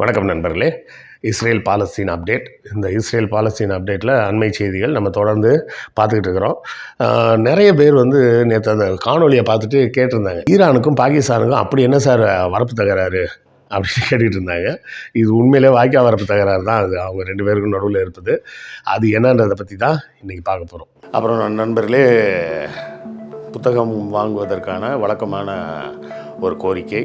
வணக்கம் நண்பர்களே. Israel Palestine update. இந்த இஸ்ரேல் பாலஸ்தீன் அப்டேட்டில் அண்மை செய்திகள் நம்ம தொடர்ந்து பார்த்துக்கிட்டு இருக்கிறோம். நிறைய பேர் வந்து நேற்று அந்த காணொலியை பார்த்துட்டு கேட்டிருந்தாங்க. ஈரானுக்கும் பாகிஸ்தானுக்கும் அப்படி என்ன சார் வரப்பு தகராறு அப்படின்னு கேட்டுக்கிட்டு இருந்தாங்க. இது உண்மையிலே வாய்க்கா வரப்பு தகராறு தான் அது. அவங்க ரெண்டு பேருக்கும் நடுவில் இருப்பது. அது என்னன்றதை பற்றி தான் இன்றைக்கி பார்க்க போகிறோம் அப்புறம் நண்பர்களே புத்தகம் வாங்குவதற்கான வழக்கமான ஒரு கோரிக்கை.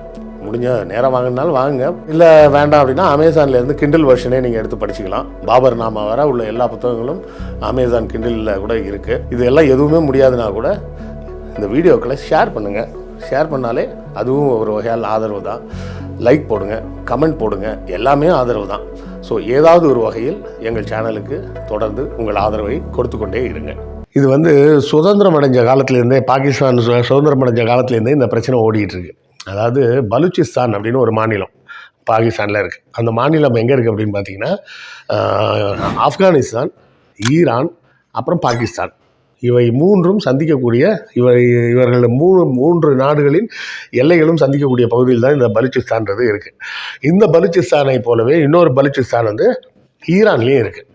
முடிஞ்ச நேரம் வாங்கினாலும் வாங்குங்க. இல்லை வேண்டாம் அப்படின்னா அமேசான்லேருந்து கிண்டில் வெர்ஷனே நீங்கள் எடுத்து படிச்சுக்கலாம். பாபர் நாமா வர உள்ள எல்லா புத்தகங்களும் அமேசான் கிண்டிலில் கூட இருக்குது இது எல்லாம் எதுவுமே முடியாதுன்னா கூட இந்த வீடியோக்களை ஷேர் பண்ணுங்கள் ஷேர் பண்ணாலே அதுவும் ஒரு வகையால் ஆதரவு தான். லைக் போடுங்க கமெண்ட் போடுங்க எல்லாமே ஆதரவு தான். ஸோ ஏதாவது ஒரு வகையில் எங்கள் சேனலுக்கு தொடர்ந்து உங்கள் ஆதரவை கொடுத்து கொண்டே இருங்க. இது வந்து சுதந்திரம் அடைஞ்ச காலத்துலேருந்தே பாகிஸ்தான் சுதந்திரம் அடைஞ்ச காலத்துலேருந்தே இந்த பிரச்சனை ஓடிட்டு இருக்கு. அதாவது பலுச்சிஸ்தான் அப்படின்னு ஒரு மாநிலம் பாகிஸ்தானில் இருக்குது அந்த மாநிலம் எங்கே இருக்குது அப்படின்னு பார்த்தீங்கன்னா ஆப்கானிஸ்தான் ஈரான் அப்புறம் பாகிஸ்தான். இவை மூன்றும் சந்திக்கக்கூடிய இவை இவர்கள் மூணு மூன்று நாடுகளின் எல்லைகளும் சந்திக்கக்கூடிய பகுதியில் தான் இந்த பலுச்சிஸ்தான்றது இருக்குது இந்த பலுச்சிஸ்தானை போலவே இன்னொரு பலுச்சிஸ்தான் வந்து ஈரான்லேயும் இருக்குது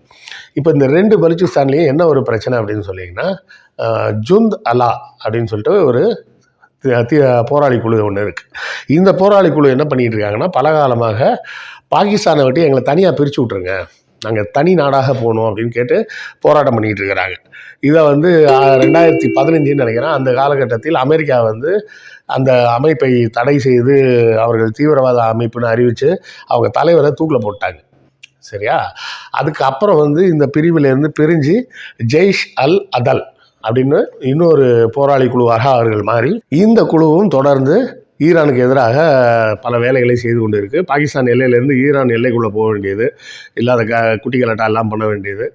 இப்போ இந்த ரெண்டு பலுச்சிஸ்தான்லேயும் என்ன ஒரு பிரச்சனை அப்படின்னு சொன்னீங்கன்னா ஜுந்த் அலா அப்படின்னு சொல்லிட்டு ஒரு போராளி குழு ஒன்று இருக்குது இந்த போராளி குழு என்ன பண்ணிட்டு இருக்காங்கன்னா பல காலமாக பாகிஸ்தானை விட்டு எங்களை தனியாக பிரித்து விட்ருங்க நாங்கள் தனி நாடாக போகணும் அப்படின்னு கேட்டு போராட்டம் பண்ணிகிட்டு இருக்கிறாங்க. இதை வந்து ரெண்டாயிரத்தி பதினஞ்சுன்னு நினைக்கிறேன். அந்த காலகட்டத்தில் அமெரிக்கா வந்து அந்த அமைப்பை தடை செய்து அவர்கள் தீவிரவாத அமைப்புன்னு அறிவித்து அவங்க தலைவரை தூக்கில் போட்டாங்க. சரியா? அதுக்கு அப்புறம் வந்து இந்த பிரிவிலேருந்து பிரிஞ்சு ஜெய்ஷ் அல் அதல் அப்படின்னு இன்னொரு போராளி குழுவாக அவர்கள் மாறி இந்த குழுவும் தொடர்ந்து ஈரானுக்கு எதிராக பல வேலைகளை செய்து கொண்டு இருக்குது பாகிஸ்தான் எல்லையிலேருந்து ஈரான் எல்லைக்குள்ளே போக வேண்டியது இல்லாத க குட்டி கலாட்டா எல்லாம் பண்ண வேண்டியது.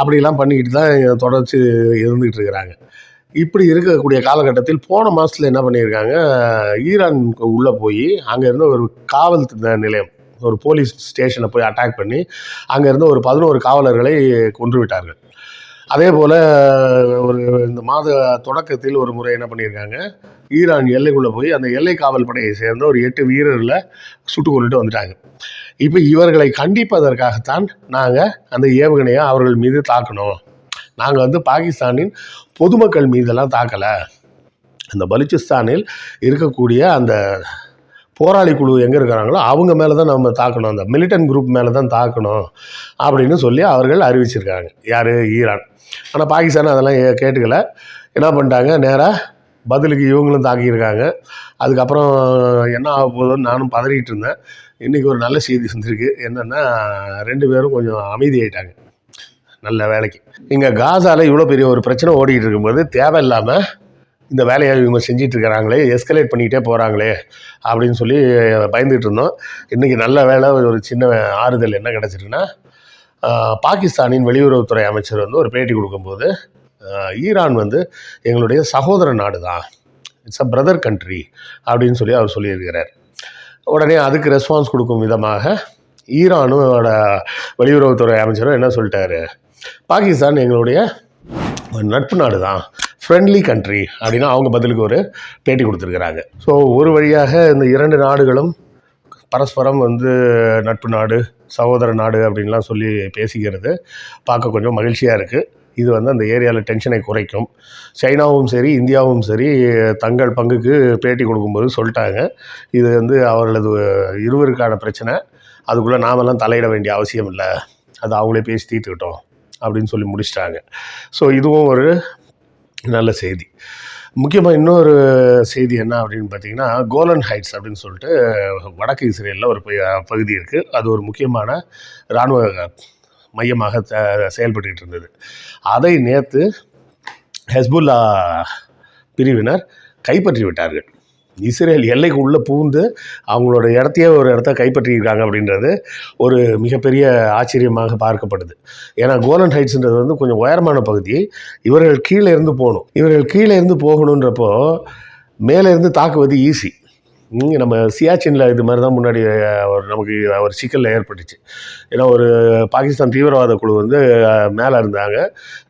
அப்படிலாம் பண்ணிக்கிட்டு தான் தொடர்ச்சி இருந்துகிட்டு இருக்கிறாங்க. இப்படி இருக்கக்கூடிய காலகட்டத்தில் போன மாதத்தில் என்ன பண்ணியிருக்காங்க? ஈரானுக்கு உள்ளே போய் அங்கே இருந்த ஒரு காவல் நிலையம் ஒரு போலீஸ் ஸ்டேஷனை போய் அட்டாக் பண்ணி அங்கேருந்து ஒரு பதினோரு காவலர்களை கொன்று விட்டார்கள். அதே போல் ஒரு இந்த மாத தொடக்கத்தில் ஒரு முறை என்ன பண்ணியிருக்காங்க ஈரான் எல்லைக்குள்ளே போய் அந்த எல்லை காவல் படையை சேர்ந்த ஒரு எட்டு வீரர்களை சுட்டு கொண்டுட்டு வந்துட்டாங்க. இப்போ இவர்களை கண்டிப்பதற்காகத்தான் நாங்கள் அந்த ஏவுகணையை அவர்கள் மீது தாக்கணும். நாங்கள் வந்து பாகிஸ்தானின் பொதுமக்கள் மீதெல்லாம் தாக்கலை. அந்த பலுச்சிஸ்தானில் இருக்கக்கூடிய அந்த போராளி குழு எங்கே இருக்கிறாங்களோ அவங்க மேலே தான் நம்ம தாக்கணும். அந்த மிலிட்டன் குரூப் மேலே தான் தாக்கணும் அப்படின்னு சொல்லி அவர்கள் அறிவிச்சிருக்காங்க. யார்? ஈரான். ஆனால் பாகிஸ்தான் அதெல்லாம் கேட்டுக்கல. என்ன பண்ணிட்டாங்க? நேராக பதிலுக்கு இவங்களும் தாக்கியிருக்காங்க. அதுக்கப்புறம் என்ன ஆக போதுன்னு நானும் பதறிட்டு இருந்தேன். இன்றைக்கி ஒரு நல்ல செய்தி வந்திருக்கு. என்னென்னா ரெண்டு பேரும் கொஞ்சம் அமைதியாயிட்டாங்க. நல்ல வேலைக்கு. இங்கே காசாவில் இவ்வளோ பெரிய ஒரு பிரச்சனை ஓடிக்கிட்டு இருக்கும்போது தேவையில்லாமல் இந்த வேலையை இவங்க செஞ்சிட்டு இருக்கிறாங்களே எஸ்கலேட் பண்ணிக்கிட்டே போகிறாங்களே அப்படின்னு சொல்லி பயந்துகிட்டு இருந்தோம். இன்றைக்கி நல்ல வேலை ஒரு சின்ன ஆறுதல் என்ன கிடச்சிருக்குன்னா பாகிஸ்தானின் வெளியுறவுத்துறை அமைச்சர் வந்து ஒரு பேட்டி கொடுக்கும்போது ஈரான் வந்து எங்களுடைய சகோதர நாடு தான் இட்ஸ் அ பிரதர் கண்ட்ரி அப்படின்னு சொல்லி அவர் சொல்லியிருக்கிறார். உடனே அதுக்கு ரெஸ்பான்ஸ் கொடுக்கும் விதமாக ஈரானோட வெளியுறவுத்துறை அமைச்சரும் என்ன சொல்லிட்டாரு? பாகிஸ்தான் எங்களுடைய நட்பு நாடு தான் ஃப்ரெண்ட்லி கண்ட்ரி அப்படின்னு அவங்க பதிலுக்கு ஒரு பேட்டி கொடுத்துருக்குறாங்க. ஸோ ஒரு வழியாக இந்த இரண்டு நாடுகளும் பரஸ்பரம் வந்து நட்பு நாடு சகோதர நாடு அப்படின்லாம் சொல்லி பேசிக்கிறது பார்க்க கொஞ்சம் மகிழ்ச்சியாக இருக்குது இது வந்து அந்த ஏரியாவில் டென்ஷனை குறைக்கும். சைனாவும் சரி இந்தியாவும் சரி தங்கள் பங்குக்கு பேட்டி கொடுக்கும்போது சொல்லிட்டாங்க. இது வந்து அவர்களது இருவருக்கான பிரச்சனை. அதுக்குள்ளே நாமெல்லாம் தலையிட வேண்டிய அவசியம் இல்லை. அது அவங்களே பேசி தீர்த்துக்கிட்டோம் அப்படின்னு சொல்லி முடிச்சிட்டாங்க. ஸோ இதுவும் ஒரு நல்ல செய்தி. முக்கியமாக இன்னொரு செய்தி என்ன அப்படின்னு பார்த்தீங்கன்னா கோலன் ஹைட்ஸ் அப்படின்னு சொல்லிட்டு வடக்கு இஸ்ரேலில் ஒரு ப- பகுதி இருக்குது அது ஒரு முக்கியமான இராணுவ மையமாக த- செயல்பட்டுக்கிட்டு இருந்தது. அதை நேற்று ஹெஸ்புல்லா பிரிவினர் கைப்பற்றி விட்டார்கள் இஸ்ரேல் எல்லைக்கு உள்ளே பூந்து அவங்களோட இடத்தையே ஒரு இடத்த கைப்பற்றியிருக்காங்க அப்படின்றது ஒரு மிகப்பெரிய ஆச்சரியமாக பார்க்கப்படுது ஏன்னா கோலன் ஹைட்ஸ்ன்றது வந்து கொஞ்சம் உயரமான பகுதி. இவர்கள் கீழே இருந்து போகணும். இவர்கள் கீழே இருந்து போகணுன்றப்போ மேலே இருந்து தாக்குவது ஈஸி இங்கே நம்ம சியாச்சினில் இது மாதிரி தான் முன்னாடி ஒரு நமக்கு ஒரு சிக்கலில் ஏற்பட்டுச்சு. ஏன்னா ஒரு பாகிஸ்தான் தீவிரவாத குழு வந்து மேலே இருந்தாங்க.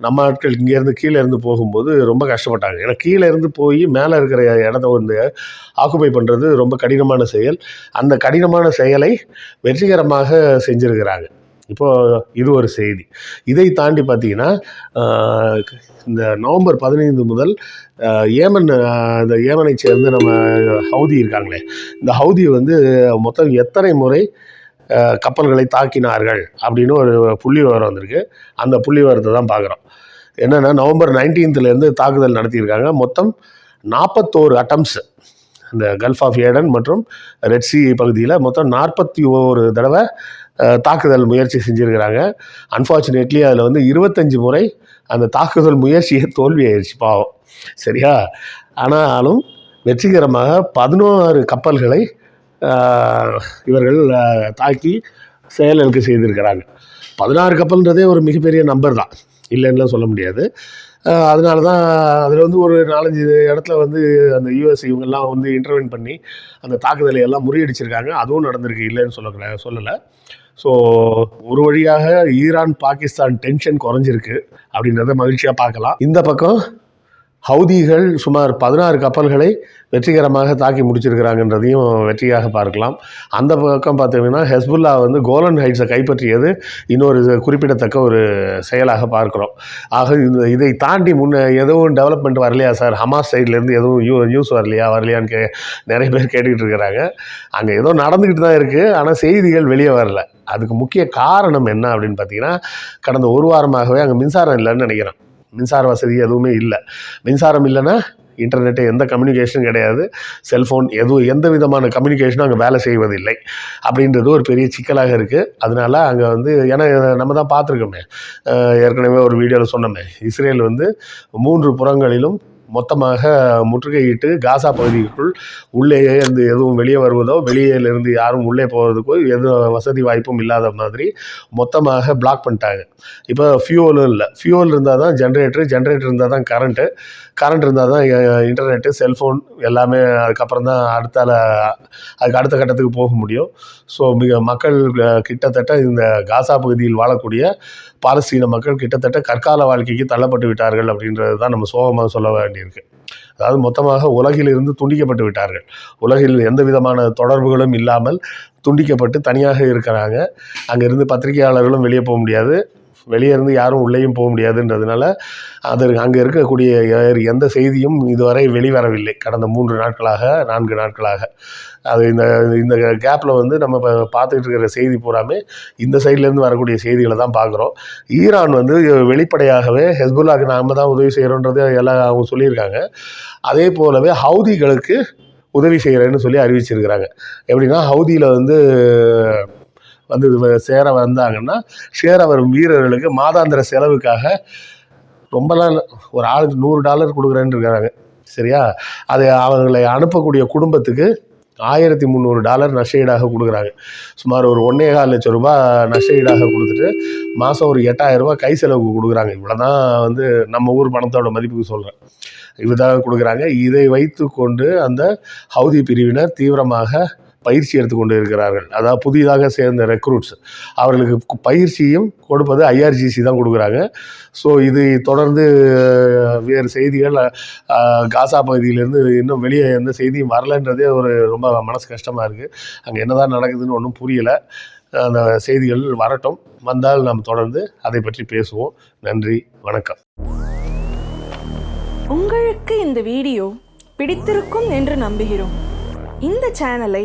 நம்ம ஆட்கள் இங்கேருந்து கீழே இருந்து போகும்போது ரொம்ப கஷ்டப்பட்டாங்க. ஏன்னா கீழே இருந்து போய் மேலே இருக்கிற இடத்த வந்து ஆக்குபை பண்ணுறது ரொம்ப கடினமான செயல். அந்த கடினமான செயலை வெற்றிகரமாக செஞ்சுருக்கிறாங்க. இப்போது இது ஒரு செய்தி. இதை தாண்டி பார்த்தீங்கன்னா இந்த நவம்பர் பதினைந்து முதல் ஏமன் இந்த ஏமனை சேர்ந்து நம்ம ஹவுதி இருக்காங்களே இந்த ஹவுதி வந்து மொத்தம் எத்தனை முறை கப்பல்களை தாக்கினார்கள் அப்படின்னு ஒரு புள்ளி விவரம் வந்திருக்கு. அந்த புள்ளி விவரத்தை தான் பார்க்குறோம். என்னென்னா நவம்பர் நைன்டீன்த்துலேருந்து தாக்குதல் நடத்தியிருக்காங்க. மொத்தம் நாற்பத்தோரு அட்டம்ஸ் இந்த கல்ஃப் ஆஃப் ஏடன் மற்றும் ரெட்சி பகுதியில் மொத்தம் நாற்பத்தி ஒரு தடவை தாக்குதல் முயற்சி செஞ்சுருக்கிறாங்க. அன்ஃபார்ச்சுனேட்லி அதில் வந்து இருபத்தஞ்சி முறை அந்த தாக்குதல் முயற்சியே தோல்வி ஆயிடுச்சு பாவம். சரியா? ஆனாலும் வெற்றிகரமாக பதினோரு கப்பல்களை இவர்கள் தாக்கி செயலுக்கு செய்திருக்கிறாங்க. பதினாறு கப்பல்ன்றதே ஒரு மிகப்பெரிய நம்பர் தான். இல்லைன்னுலாம் சொல்ல முடியாது. அதனால தான் அதில் வந்து ஒரு நாலஞ்சு இடத்துல வந்து அந்த யூஎஸ் இவங்கெல்லாம் வந்து இன்டர்வென் பண்ணி அந்த தாக்குதலை எல்லாம் முறியடிச்சிருக்காங்க. அதுவும் நடந்திருக்கு இல்லைன்னு சொல்ல சொல்லலை. ஸோ ஒரு வழியாக ஈரான் பாகிஸ்தான் டென்ஷன் குறைஞ்சிருக்கு அப்படின்றத மகிழ்ச்சியாக பார்க்கலாம். இந்த பக்கம் ஹவுதிகள் சுமார் பதினாறு கப்பல்களை வெற்றிகரமாக தாக்கி முடிச்சிருக்கிறாங்கன்றதையும் வெற்றியாக பார்க்கலாம். அந்த பக்கம் பார்த்தீங்கன்னா ஹெஸ்புல்லா வந்து கோலன் ஹைட்ஸை கைப்பற்றியது இன்னொரு குறிப்பிடத்தக்க ஒரு செயலாக பார்க்குறோம். ஆக இந்த இதை தாண்டி முன்ன எதுவும் டெவலப்மெண்ட் வரலையா சார் ஹமாஸ் சைட்லேருந்து எதுவும் யூ நியூஸ் வரலையா வரலையான்னு கே நிறைய பேர் கேட்டுக்கிட்டு இருக்கிறாங்க. அங்கே ஏதோ நடந்துக்கிட்டு தான் இருக்குது ஆனால் செய்திகள் வெளியே வரல. அதுக்கு முக்கிய காரணம் என்ன அப்படின்னு பார்த்தீங்கன்னா கடந்த ஒரு வாரமாகவே அங்கே மின்சாரம் இல்லைன்னு நினைக்கிறேன். மின்சார வசதி எதுவுமே இல்லை. மின்சாரம் இல்லைன்னா இன்டர்நெட்டு எந்த கம்யூனிகேஷனும் கிடையாது. செல்ஃபோன் எதுவும் எந்த விதமான கம்யூனிகேஷனும் அங்கே வேலை செய்வதில்லை. அப்படின்றது ஒரு பெரிய சிக்கலாக இருக்குது அதனால அங்கே வந்து ஏன்னா நம்ம தான் பார்த்துருக்கோமே. ஏற்கனவே ஒரு வீடியோவில் சொன்னோமே. இஸ்ரேல் வந்து மூன்று புறங்களிலும் மொத்தமாக முற்றுகையிட்டு காசா பகுதிக்குள் உள்ளேயே இருந்து எதுவும் வெளியே வருவதோ வெளியிலிருந்து யாரும் உள்ளே போகிறதுக்கோ எது வசதி வாய்ப்பும் இல்லாத மாதிரி மொத்தமாக பிளாக் பண்ணிட்டாங்க. இப்போ ஃபியூவலும் இல்லை. ஃபியூவல் இருந்தால் தான் ஜென்ரேட்டர் ஜென்ரேட்டர் இருந்தால் தான் கரண்ட்டு கரண்ட் இருந்தால் தான் இன்டர்நெட்டு செல்ஃபோன் எல்லாமே அதுக்கப்புறம் தான் அடுத்தால அதுக்கு அடுத்த கட்டத்துக்கு போக முடியும். ஸோ மிக மக்கள் கிட்டத்தட்ட இந்த காசா பகுதியில் வாழக்கூடிய பாலஸ்தீன மக்கள் கிட்டத்தட்ட கற்கால வாழ்க்கைக்கு தள்ளப்பட்டு விட்டார்கள் அப்படின்றது தான் நம்ம சோகமாக சொல்ல வேண்டியிருக்கு. அதாவது மொத்தமாக உலகிலிருந்து துண்டிக்கப்பட்டு விட்டார்கள். உலகில் எந்த விதமான தொடர்புகளும் இல்லாமல் துண்டிக்கப்பட்டு தனியாக இருக்கிறாங்க. அங்கேருந்து பத்திரிகையாளர்களும் வெளியே போக முடியாது. வெளியே இருந்து யாரும் உள்ளேயும் போக முடியாதுன்றதுனால அதற்கு அங்கே இருக்கக்கூடிய எந்த செய்தியும் இதுவரை வெளிவரவில்லை. கடந்த மூன்று நாட்களாக நான்கு நாட்களாக. அது இந்த இந்த கேப்பில் வந்து நம்ம இப்போ பார்த்துக்கிட்டு இருக்கிற செய்தி பூராமே இந்த சைட்லேருந்து வரக்கூடிய செய்திகளை தான் பார்க்குறோம். ஈரான் வந்து வெளிப்படையாகவே ஹெஸ்புல்லாக்கு நாம் தான் உதவி செய்கிறோன்றது எல்லாம் அவங்க சொல்லியிருக்காங்க. அதே போலவே ஹவுதிகளுக்கு உதவி செய்கிறேன்னு சொல்லி அறிவிச்சிருக்கிறாங்க. எப்படின்னா ஹவுதியில் வந்து வந்து சேர வந்தாங்கன்னா சேர வரும் வீரர்களுக்கு மாதாந்திர செலவுக்காக ரொம்பலாம் ஒரு ஆளுக்கு நூறு டாலர் கொடுக்குறேன்னு இருக்கிறாங்க சரியா? அதை அவர்களை அனுப்பக்கூடிய குடும்பத்துக்கு ஆயிரத்தி முந்நூறு டாலர் நஷ்டஈடாக கொடுக்குறாங்க. சுமார் ஒரு ஒன்றே கால் லட்சம் ரூபாய் நஷ்டஈடாக கொடுத்துட்டு மாதம் ஒரு எட்டாயிரம் ரூபாய் கை செலவுக்கு கொடுக்குறாங்க. இவ்வளோ தான் வந்து நம்ம ஊர் பணத்தோட மதிப்புக்கு சொல்கிறேன் இதுதான் கொடுக்குறாங்க. இதை வைத்து கொண்டு அந்த ஹவுதி பிரிவினர் தீவிரமாக பயிற்சி எடுத்துக்கொண்டு இருக்கிறார்கள் அதாவது புதிதாக சேர்ந்த ரெக்ரூட்ஸ் அவர்களுக்கு பயிற்சியும் கொடுப்பது ஐஆர்ஜிசி தான் கொடுக்குறாங்க. ஸோ இது தொடர்ந்து வேறு செய்திகள் காசா பகுதியிலேருந்து இன்னும் வெளியே எந்த செய்தியும் வரலன்றதே ஒரு ரொம்ப மனசு கஷ்டமாக இருக்குது அங்கே என்னதான் நடக்குதுன்னு ஒன்றும் புரியலை. அந்த செய்திகள் வரட்டும். வந்தால் நாம் தொடர்ந்து அதை பற்றி பேசுவோம். நன்றி வணக்கம். உங்களுக்கு இந்த வீடியோ பிடித்திருக்கும் என்று நம்புகிறோம். இந்த சேனலை